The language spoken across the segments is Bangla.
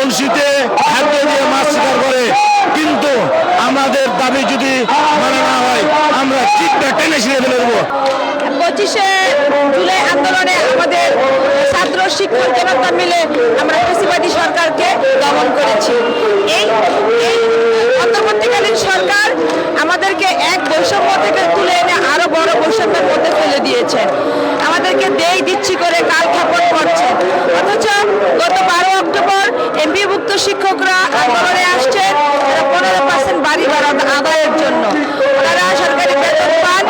বংশীতে খাদ্য দিয়ে মাছ শিকার করে, কিন্তু আমাদের দাবি যদি মানা না হয়, আমরা চিপটা টেনে ছিঁড়ে ফেলে দেবো। পঁচিশে জুলাই আন্দোলনে আমাদের ছাত্র শিক্ষক জনতা মিলে আমরা ফেসিবাদী সরকারকে দমন করেছি। এই অন্তর্বর্তীকালীন সরকার আমাদেরকে এক বৈষম্য থেকে তুলে এনে আরও বড় বৈষম্যের মধ্যে ফেলে দিয়েছেন আমাদেরকে দেই দিচ্ছি করে কাল খাপন করছেন অথচ গত বারো অক্টোবর এমপিভুক্ত শিক্ষকরা আন্দোলনে আসছেন। পনেরো পার্সেন্ট বাড়ি ভাড়া আদায়ের জন্য। ওনারা সরকারি বেতন পান,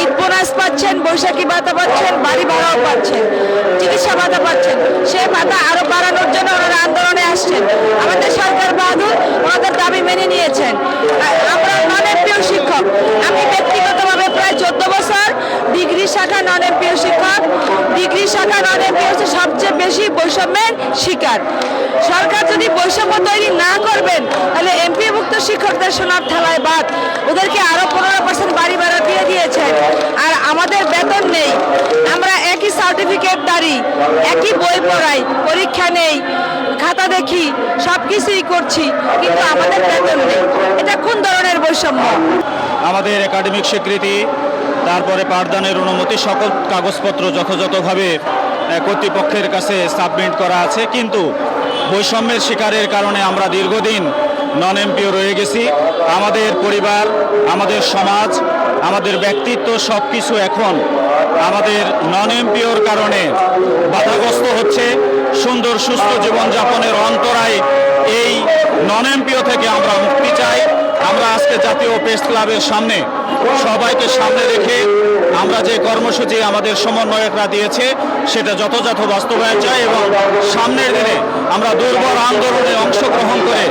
ঈদ বোনাস পাচ্ছেন, বৈশাখী ভাতা পাচ্ছেন, বাড়ি ভাড়াও পাচ্ছেন, চিকিৎসা ভাতা পাচ্ছেন। সে ভাতা আরও বাড়ানোর জন্য ওনারা আন্দোলনে আসছেন। আমাদের সরকার বাহাদুর ওনাদের দাবি মেনে নিয়েছেন। আমরা নন এমপিও শিক্ষক, আমি ব্যক্তিগতভাবে প্রায় চোদ্দ বছর ডিগ্রি শাখা নন এমপিও শিক্ষক ডিগ্রি শাখা নন এমপিও হচ্ছে সবচেয়ে বেশি বৈষম্যের শিকার। সরকার যদি বৈষম্য তৈরি না করবেন, তাহলে এমপিভুক্ত শিক্ষকদের সোনার থালায় বাদ। ওদেরকে আরও পনেরো পার্সেন্ট বাড়ি ভাড়া দিয়ে দিয়েছেন। আর আমাদের বেতন নেই। আমরা একই সার্টিফিকেট দাঁড়ি, একই বই পড়াই, পরীক্ষা নেই, খাতা দেখি সব কিছুই করছি, কিন্তু আমাদের বেতন নেই। এটা কোন ধরনের বৈষম্য? আমাদের একাডেমিক স্বীকৃতি, তারপরে পাঠদানের অনুমতি, সকল কাগজপত্র যথাযথভাবে কর্তৃপক্ষের কাছে সাবমিট করা আছে। কিন্তু বৈষম্যের শিকারের কারণে আমরা দীর্ঘদিন নন এমপিও রয়ে গেছি। আমাদের পরিবার, আমাদের সমাজ, আমাদের ব্যক্তিত্ব সব কিছু এখন আমাদের নন এমপিওর কারণে বাধাগ্রস্ত হচ্ছে। সুন্দর, সুস্থ জীবনযাপনের অন্তরায় এই নন এমপিও থেকে আমরা মুক্তি চাই। আমরা আজকে জাতীয় প্রেস ক্লাবের সামনে সবাইকে সামনে রেখে যে কর্মসূচি আমাদের সমন্বয়করা দিয়েছে, সেটা যথাযথ বাস্তবায়ন চায় এবং সামনের দিনে আমরা দুর্বল আন্দোলনে অংশগ্রহণ করে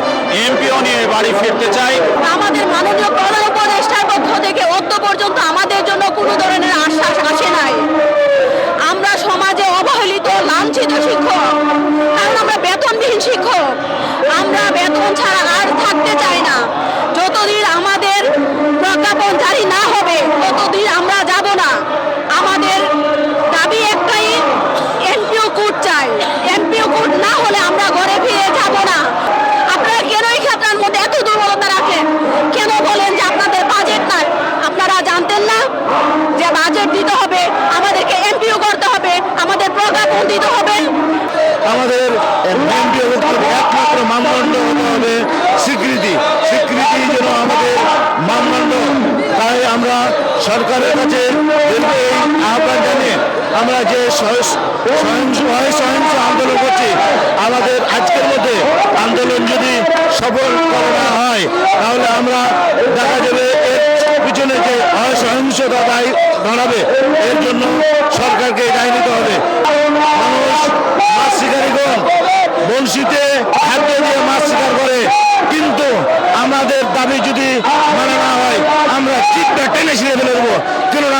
এমপিও নিয়ে বাড়ি ফিরতে চাই আমাদের মাননীয় প্রধান উপদেষ্টার পক্ষ থেকে অদ্য পর্যন্ত আমাদের জন্য কোনো ধরনের আশ্বাস আসে নাই আমরা সমাজে অবহেলিত লাঞ্ছিত শিক্ষক কারণ আমরা বেতনবিহীন শিক্ষক আমরা বেতন ছাড়া আর থাকতে চাই না যতদিন আমাদের প্রজ্ঞাপন জারি না হবে ততদিন আমরা যাব না আমাদের দাবি একটাই এমপিও কোড চাই এমপিও কোড না হলে আমরা ঘরে ফিরে যাব না আপনারা কেন এই ক্ষেত্রের মধ্যে এত দুর্বলতা রাখেন কেন বলেন যে আপনাদের বাজেট নাই আপনারা জানতেন না যে বাজেট দিতে হবে আমাদেরকে এমপিও করতে হবে আমাদের প্রজ্ঞাপন দিতে হবে আমাদের এমপিও একমাত্র মানদণ্ড হতে হবে স্বীকৃতি স্বীকৃতি যেন আমাদের মানদণ্ড তাই আমরা সরকারের কাছে আহ্বান জানিয়ে আমরা যে সহস- আন্দোলন করছি, আমাদের আজকের মধ্যে আন্দোলন যদি সফল করা হয়, তাহলে আমরা দেখা যাবে এর পিছনে যে অসহিংসতা দায়ী দাঁড়াবে। এর জন্য সরকারকে দায় নিতে হবে। মানুষ, মাছ বংশীতে খাদ্য দিয়ে মাছ শিকার করে কিন্তু আমাদের দাবি যদি মানা না হয় আমরা চিপটা টেনে ছিঁড়ে ফেলে দেবো কেননা